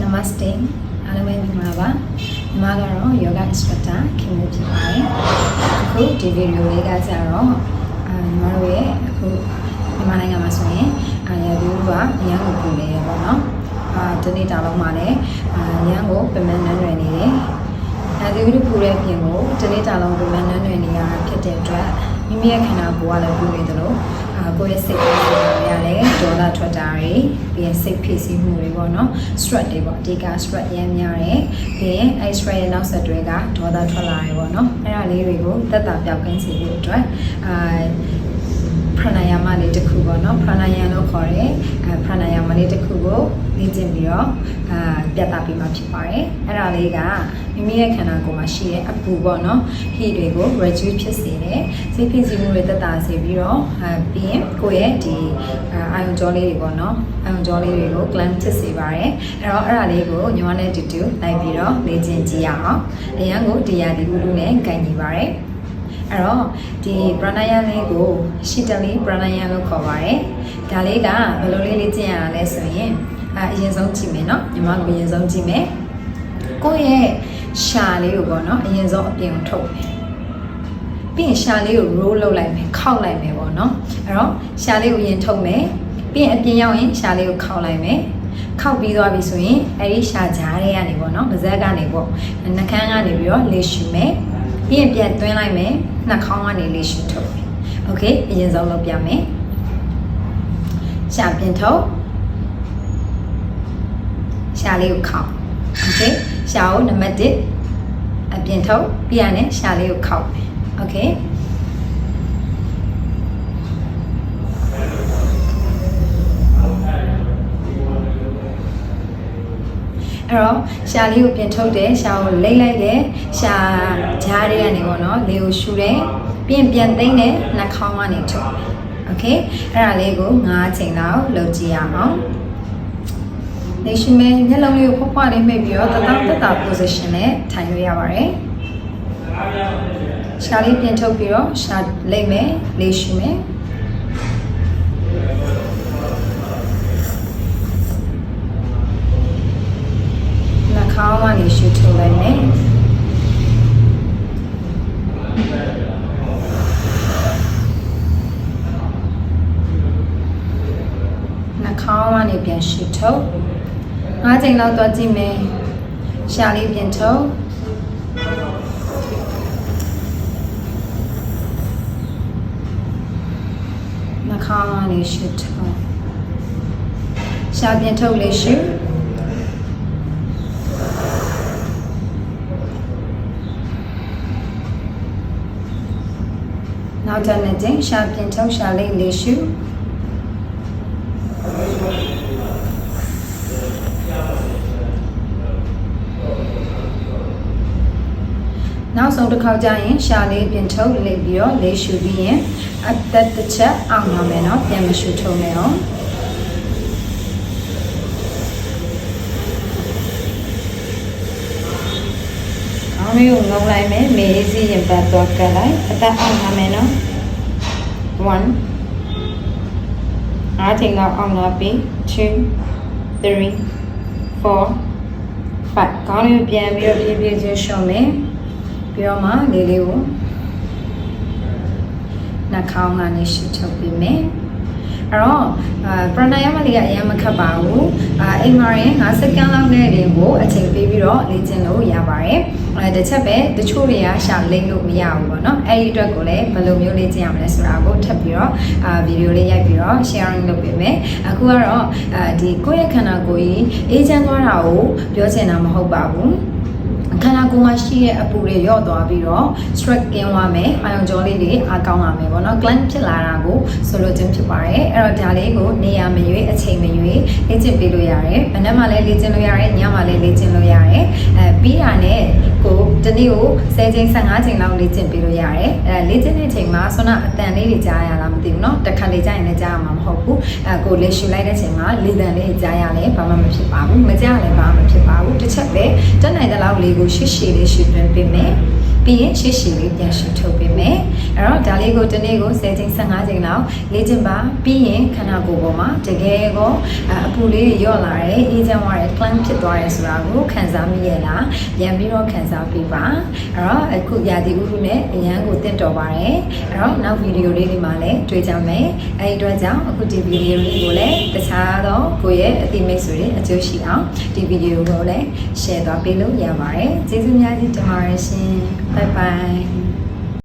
Namaste အားလုံးပဲမင်္ဂလာပါညီမကတော့ yoga instructor ခင်ဗျဖြစ်ပါတယ်အခုဒီဗီဒီယိုလေးကကြတော့အာညီမတို့ရဲ့အခုမြန်မာနိုင်ငံမှာဆိုရင်အာရဘူးကရန်ကိုပူနေရပေါ့နော်အာဒီနေ့တောင်လုံးမှာလည်းအာရန်ကိုပြင်ပန်းနွမ်းရွယ်နေတယ် အဲဒီဝိပူတဲ့ပြင်ကိုဒီနေ့တောင်လုံးပြင်ပန်းနွမ်းရွယ်နေရတာဖြစ်တဲ့အတွက်မိမိရဲ့ခန္ဓာကိုယ်ကလည်းပူနေသလိုအာကိုယ့်ရဲ့စိတ်ကလည်းလည်းဒေါသထွက်တာတွေပြီးရင်စိတ်ဖိစီးမှုတွေပေါ့နော် stress တွေပေါ့အဓိက stress ရမ်းများတယ်ပြီးရင်အဲ stress ရဲ့နောက်ဆက်တွဲကဒေါသထွက်လာတယ်ပေါ့နော်အဲ့ဒါလေးတွေကိုသက်သာပြောက်ကင်းစေဖို့အတွက်အာ pranayama လေးတစ်ခု ပေါ့နော် pranayama လို့ခေါ်တယ်အဲ pranayama လေးတစ်ခုကိုလေ့ကျင့်ပြီးတော့အာပြသပေးမှာဖြစ်ပါတယ်အဲ့ဒါလေးကမိမိရဲ့ခန္ဓာကိုယ်မှာရှိတဲ့အပူပေါ့နော် heat တွေကို reduce ဖြစ်စေတယ်စိတ်ဖြစ်စီမှုတွေသက်သာစေပြီးတော့အဲပြီးရင်ကိုယ့်ရဲ့ဒီအာယုံကြောလေးတွေပေါ့နော်အာယုံကြောလေးတွေကို cleanse ဖြစ်စေပါတယ်အဲ့တော့အဲ့ဒါလေးကိုညီမနဲ့တူတူလိုက်ပြီးတော့လေ့ကျင့်ကြည့်ရအောင်အရန်ကိုတရားဒီကုလူနဲ့ကြင်ညီပါတယ် အဲ့တော့ဒီ pranayama လေးကိုရှီတလီ pranayama လို့ခေါ်ပါတယ်။ဒါလေးကဘယ်လိုလေးလေ့ကျင့်ရတာလဲဆိုရင်အအရင်ဆုံးကြည့်မယ်နော်ညီမကိုအရင်ဆုံးကြည့်မယ်။ကိုယ့်ရဲ့ရှာလေးကိုပေါ့နော်အရင်ဆုံးအပြင်ကိုထုတ်မယ်။ပြီးရင်ရှာလေးကို roll လုပ်လိုက်မယ်ခောက်လိုက်မယ်ပေါ့နော်။အဲ့တော့ရှာလေးကိုအရင်ထုတ်မယ်။ပြီးရင်အပြင်ရောက်ရင်ရှာလေးကိုခောက်လိုက်မယ်။ခောက်ပြီးသွားပြီဆိုရင်အဲ့ဒီရှာကြားတွေကနေပေါ့နော်။ပါးစပ်ကနေပေါ့နှာခမ်းကနေပြီးတော့လေရှူမယ်။ ပြီးရင်ပြန်သွင်းလိုက်မယ်။နှာခေါင်းကနေလေရှူထုတ်မယ်။ Okay အရင်ဆုံးလုပ်ပြမယ်။ရှာပြင်ထုတ်ရှာလေးကိုခောက် Okay ရှာကိုနံပါတ်1အပြင်ထုတ်ပြီးရနဲ့ရှာလေးကိုခောက်မယ် Okay အဲ့တော့ရှာလေးကိုပြင်ထုတ်တယ်ရှာကိုလိမ့်လိုက်တယ်ရှာဂျားတွေကနေပေါ့နော်လေကိုရှူတယ်ပြီးရင်ပြန်သိမ့်တယ်နှာခေါင်းကနေထုတ်တယ်โอเคအဲ့ဒါလေးကို9ချိန်လောက်လုပ်ကြည့်ရအောင်လေရှူမဲမျက်လုံးလေးကိုဖွားဖွားလေးမိတ်ပြီးတော့တတောင့်တတာ position နဲ့ထိုင်လို့ရပါတယ်ရှာလေးပြင်ထုတ်ပြီးတော့ရှာလိမ့်မယ်လေရှူမယ် ခေါင်းကနေရှူထုတ်လိုက်မယ်နှာခေါင်းကနေပြန်ရှူထုတ်၅ချိန်လောက်တော့ကြည့်မယ်ရှာလေးပြန်ထုတ်နှာခေါင်းကနေရှူထုတ်ရှာပြန်ထုတ်လေးရှူ နောက်ထပ်နှစ်ကြိမ်ရှာပြင်ထုတ်ရှာလေးလေးရှုနောက်ဆုံးတစ်ခေါက်ကျရင်ရှာလေးပြင်ထုတ်လေးပြီးတော့လေးရှုပြီးရင်အသက်တစ်ချက်အောင်ရမယ်နော်ပြန်မရှုထုတ်မယ်အော င်အောင်းလေးကိုငုံလိုက်မယ်မေးစီရင်ပတ်တော့ကလိုက်အသက်အောင်ရမယ်နော်1အားချိန်တော့အောင်လာပြီ2 3 4 5ခေါင်းလေးကိုပြန်ပြီးတော့ပြည့်ပြည့်ချင်းရှုံးမယ်ပြီးတော့မှလေးလေးကိုနှာခေါင်းကနေရှုထုတ်ပြီးမယ် အဲ့တော့အာပရဏာယမလေးကအရင်မခတ်ပါဘူးအာအိမ်မှာရင်5စက္ကန့်လောက်နဲ့တင်ကိုအချိန်ပေးပြီးတော့လေ့ကျင့်လို့ရပါတယ်အဲတစ်ချက်ပဲတချို့တွေကရှာလိမ့်လို့မရဘူးပေါ့နော်အဲ့ဒီအတွက်ကိုလည်းဘယ်လိုမျိုးလေ့ကျင့်ရမလဲဆိုတာကိုထပ်ပြီးတော့အာဗီဒီယိုလေးရိုက်ပြီးတော့ sharing လုပ်ပေးမယ်အခုကတော့အာဒီကိုယ့်ရဲ့ခန္ဓာကိုယ်ကြီးအေးချမ်းသွားတာကိုပြောချင်တာမဟုတ်ပါဘူးခ န္ဓာကိုယ်မှာရှိတဲ့အပူတွေရော့သွားပြီးတော့ stress ကင်းသွားမယ်အာယုံကြောလေးတွေအားကောင်းလာမယ်ပေါ့နော် gland ဖြစ်လာတာကိုဆိုလိုခြင်းဖြစ်ပါတယ်အဲ့တော့ဒါလေးကိုနေရာမရွေးအချိန်မရွေးလေ့ကျင့်ပေးလို့ရတယ်မနက်မှလည်းလေ့ကျင့်လို့ရတယ်ညမှလည်းလေ့ကျင့်လို့ရတယ်အဲပြီးတာနဲ့ ကိုတနေ့ကို10ချိန်15ချိန်လောက်လေ့ကျင့်ပေးလို့ရတယ်အဲလေ့ကျင့်တဲ့ချိန်မှာဆွမ်းနာအတန်လေးတွေကြားရလားမသိဘူးเนาะတစ်ခါလေကြားရင်လည်းကြားရမှာမဟုတ်ဘူးအဲကိုလေရှူလိုက်တဲ့ချိန်မှာလေတန်လေးကြားရလဲဘာမှမဖြစ်ပါဘူးမကြားလည်းဘာမှမဖြစ်ပါဘူးတစ်ချက်ပဲတက်နိုင်တဲ့လောက်လေးကိုရှေ့ရှေ့လေးရှူသွင်းပေးမယ် ပြီးရင်ရှေ့ရှည်လေးပြန်ရှုထုတ်ပေးမယ် အဲ့တော့ဒါလေးကိုတစ်နေ့ကို10ချိန်15ချိန်လောက်လေ့ကျင့်ပါပြီးရင်ခန္ဓာကိုယ်ပေါ်မှာတကယ်ကိုအပူလေးတွေရော့လာတယ်အေးချမ်းသွားတယ် clamp ဖြစ်သွားတယ်ဆိုတာကိုခံစားမိရလားပြန်ပြီးတော့ခံစားပေးပါအဲ့တော့အခုရာသီဥတုနဲ့အရန်ကိုတင့်တော်ပါတယ်အဲ့တော့နောက်ဗီဒီယိုလေးတွေမှာလည်းတွေ့ကြမယ်အဲ့ဒီအတွက်ကြောင့်အခုဒီဗီဒီယိုလေးကိုလည်းတခြားသောကိုယ့်ရဲ့အသိမိတ်ဆွေတွေအကျိုးရှိအောင်ဒီဗီဒီယိုကိုလည်း share သွားပေးလို့ရပါတယ်ကျေးဇူးများကြီးတင်ပါတယ်ရှင် bye bye